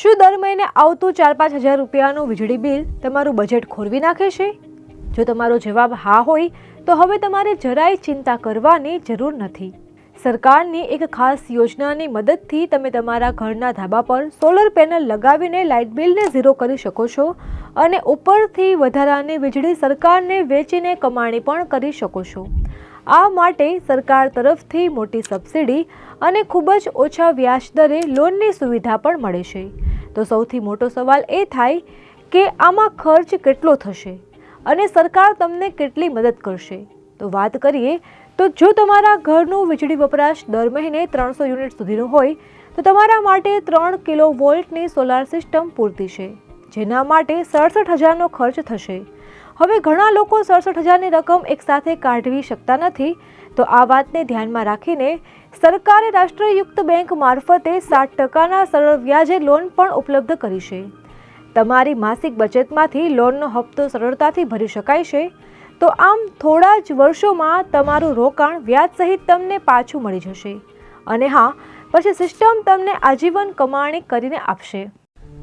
શું દર મહિને આવતું ચાર પાંચ હજાર રૂપિયાનું વીજળી બિલ તમારું બજેટ ખોરવી નાખે છે? જો તમારો જવાબ હા હોય, તો હવે તમારે જરાય ચિંતા કરવાની જરૂર નથી. સરકારની એક ખાસ યોજનાની મદદથી તમે તમારા ઘરના ધાબા પર સોલર પેનલ લગાવીને લાઇટ બિલને ઝીરો કરી શકો છો અને ઉપરથી વધારાની વીજળી સરકારને વેચીને કમાણી પણ કરી શકો છો. આ માટે સરકાર તરફથી મોટી સબસિડી અને ખૂબ જ ઓછા વ્યાજ દરે લોનની સુવિધા પણ મળે છે. તો સૌથી મોટો સવાલ એ થાય કે આમાં ખર્ચ કેટલો થશે અને સરકાર તમને કેટલી મદદ કરશે? તો વાત કરીએ, તો જો તમારા ઘરનું વીજળી વપરાશ દર મહિને ત્રણસો યુનિટ સુધીનો હોય, તો તમારા માટે ત્રણ કિલો વોલ્ટની સોલાર સિસ્ટમ પૂરતી છે, જેના માટે સડસઠ હજારનો ખર્ચ થશે. હવે ઘણા લોકો સડસઠ હજારની રકમ એકસાથે કાઢવી શકતા નથી. તો આ વાતને ધ્યાનમાં રાખીને સરકારે રાષ્ટ્રયુક્ત બેંક મારફતે સાત ટકાના સરળ વ્યાજે લોન પણ ઉપલબ્ધ કરી છે. તમારી માસિક બચતમાંથી લોનનો હપ્તો સરળતાથી ભરી શકાય છે. તો આમ થોડા જ વર્ષોમાં તમારું રોકાણ વ્યાજ સહિત તમને પાછું મળી જશે. અને હા, પછી સિસ્ટમ તમને આજીવન કમાણી કરીને આપશે.